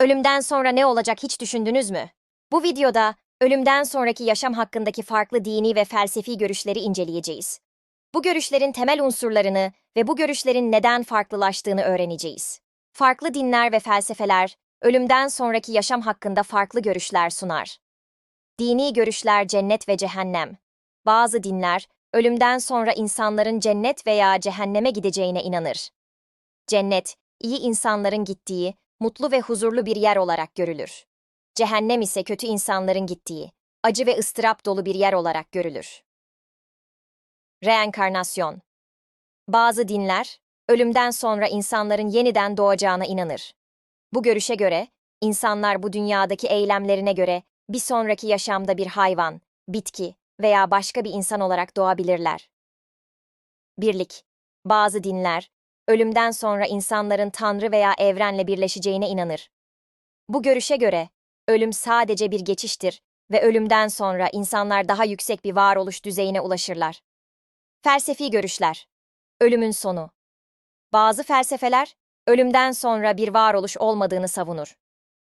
Ölümden sonra ne olacak hiç düşündünüz mü? Bu videoda ölümden sonraki yaşam hakkındaki farklı dini ve felsefi görüşleri inceleyeceğiz. Bu görüşlerin temel unsurlarını ve bu görüşlerin neden farklılaştığını öğreneceğiz. Farklı dinler ve felsefeler ölümden sonraki yaşam hakkında farklı görüşler sunar. Dini görüşler cennet ve cehennem. Bazı dinler ölümden sonra insanların cennet veya cehenneme gideceğine inanır. Cennet, iyi insanların gittiği, mutlu ve huzurlu bir yer olarak görülür. Cehennem ise kötü insanların gittiği, acı ve ıstırap dolu bir yer olarak görülür. Reenkarnasyon Bazı dinler, ölümden sonra insanların yeniden doğacağına inanır. Bu görüşe göre, insanlar bu dünyadaki eylemlerine göre bir sonraki yaşamda bir hayvan, bitki veya başka bir insan olarak doğabilirler. Birlik Bazı dinler, ölümden sonra insanların Tanrı veya evrenle birleşeceğine inanır. Bu görüşe göre, ölüm sadece bir geçiştir ve ölümden sonra insanlar daha yüksek bir varoluş düzeyine ulaşırlar. Felsefi görüşler Ölümün sonu Bazı felsefeler, ölümden sonra bir varoluş olmadığını savunur.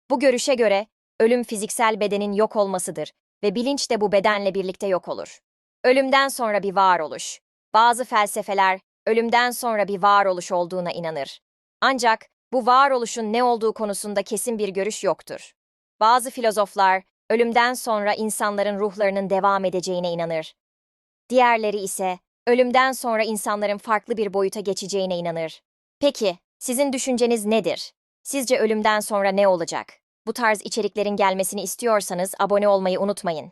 Bu görüşe göre, ölüm fiziksel bedenin yok olmasıdır ve bilinç de bu bedenle birlikte yok olur. Ölümden sonra bir varoluş. Bazı felsefeler, ölümden sonra bir varoluş olduğuna inanır. Ancak bu varoluşun ne olduğu konusunda kesin bir görüş yoktur. Bazı filozoflar, ölümden sonra insanların ruhlarının devam edeceğine inanır. Diğerleri ise, ölümden sonra insanların farklı bir boyuta geçeceğine inanır. Peki, sizin düşünceniz nedir? Sizce ölümden sonra ne olacak? Bu tarz içeriklerin gelmesini istiyorsanız abone olmayı unutmayın.